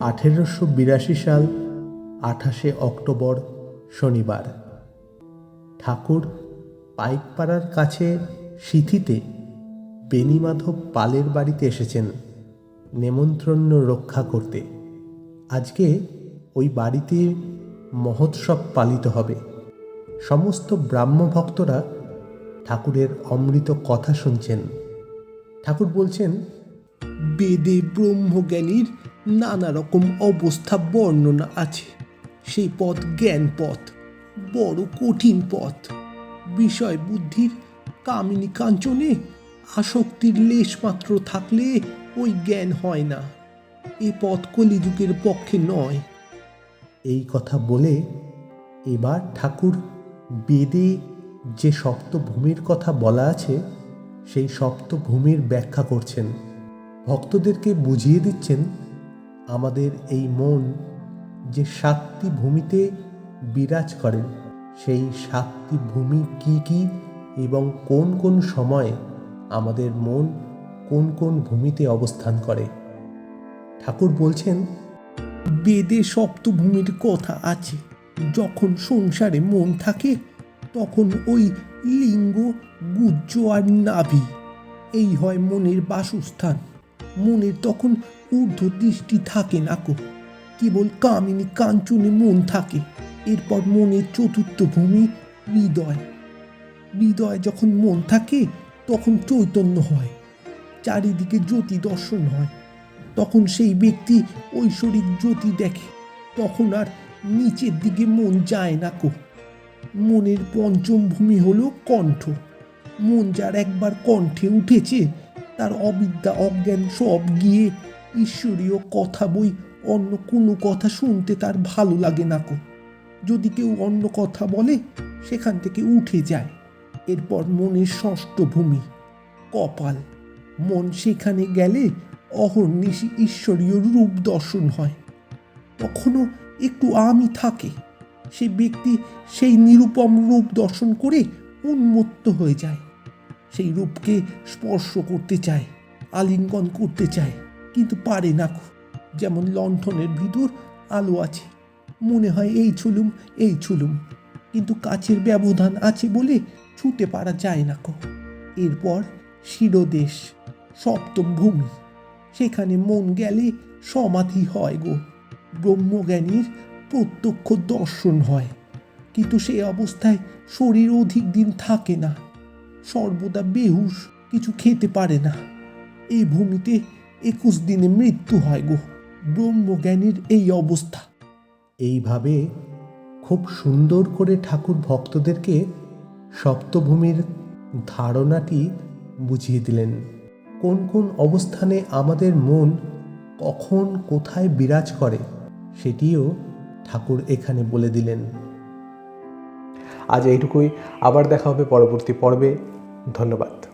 আঠেরোশো বিরাশি সাল, আঠাশে অক্টোবর, শনিবার। ঠাকুর পাইকপাড়ার কাছে সিথিতে বেণীমাধব পালের বাড়িতে এসেছেন নেমন্ত্রণ রক্ষা করতে। আজকে ওই বাড়িতে মহোৎসব পালিত হবে। সমস্ত ব্রাহ্ম ভক্তরা ঠাকুরের অমৃত কথা শুনছেন। ঠাকুর বলছেন, বেদে ব্রহ্মজ্ঞানীর নানা রকম অবস্থা বর্ণনা আছে। সেই পথ জ্ঞান পথ, বড় কঠিন পথ। বিষয় বুদ্ধির কামিনী কাঞ্চনে আসক্তির লেশমাত্র থাকলে ওই জ্ঞান হয় না। এ পথ কলিযুগের পক্ষে নয়। এই কথা বলে এবার ঠাকুর বেদে যে সপ্তভূমির কথা বলা আছে, সেই সপ্তভূমির ব্যাখ্যা করছেন। ভক্তদেরকে বুঝিয়ে দিচ্ছেন আমাদের এই মন যে সাতটি ভূমিতে বিরাজ করেন সেই সাতটি ভূমি কি কি এবং কোন কোন সময়ে আমাদের মন কোন কোন ভূমিতে অবস্থান করে? ঠাকুর বলছেন, বেদে সপ্তভূমির কথা আছে। যখন সংসারে মন থাকে, তখন ওই লিঙ্গ গুজ্জ আর নাভি, এই হয় মনের বাসস্থান। মনের তখন ঊর্ধ্ব দৃষ্টি থাকে না কো। কেবল কামিনী কাঞ্চনে মন থাকে। এরপর মনের চতুর্থ ভূমি হৃদয়। হৃদয় যখন মন থাকে, তখন চৈতন্য হয়। চারিদিকে জ্যোতি দর্শন হয়। তখন সেই ব্যক্তি ঐশ্বরিক জ্যোতি দেখে। তখন আর নিচের দিকে মন যায় না কো। মনের পঞ্চম ভূমি হলো কণ্ঠ। মন যার একবার কণ্ঠে উঠেছে তার অবিদ্যা, অজ্ঞান, সব গিয়ে ঈশ্বরীয় কথা বই, অন্য কোনো কথা শুনতে তার ভালো লাগে না কো। যদি কেউ অন্য কথা বলে, সেখান থেকে উঠে যায়। এরপর মনের ষষ্ঠ ভূমি, কপাল। মন সেখানে গেলে অহর্নিশি ঈশ্বরীয় রূপ দর্শন হয়। তখনও একটু আমি থাকে। সে ব্যক্তি সেই নিরূপম রূপ দর্শন করে উন্মত্ত হয়ে যায়। সেই রূপকে স্পর্শ করতে চায়, আলিঙ্গন করতে চায়, কিন্তু পারে না যেমন লণ্ঠনের ভিতর আলো আছে, মনে হয় এই ছুলুম এই ছুলুম। কিন্তু কাছের ব্যবধান আছে বলে ছুটে পারা যায় না কো এরপর শিরোদেশ, সপ্তম ভূমি। সেখানে মন গেলে সমাধি হয় গো। ব্রহ্মজ্ঞানীর প্রত্যক্ষ দর্শন হয়, কিন্তু সেই অবস্থায় শরীর অধিক দিন থাকে না। সর্বদা বেহুশ কিছু খেতে পারে না। এই ভূমিতে একুশ দিনে মৃত্যু হয় গো ব্রহ্মজ্ঞানীর এই অবস্থা। এইভাবে খুব সুন্দর করে ঠাকুর ভক্তদেরকে সপ্তভূমির ধারণাটি বুঝিয়ে দিলেন। কোন কোন অবস্থানে আমাদের মন কখন কোথায় বিরাজ করে সেটিও ঠাকুর এখানে বলে দিলেন। আজ এইটুকুই। আবার দেখা হবে পরবর্তী পর্বে। ধন্যবাদ।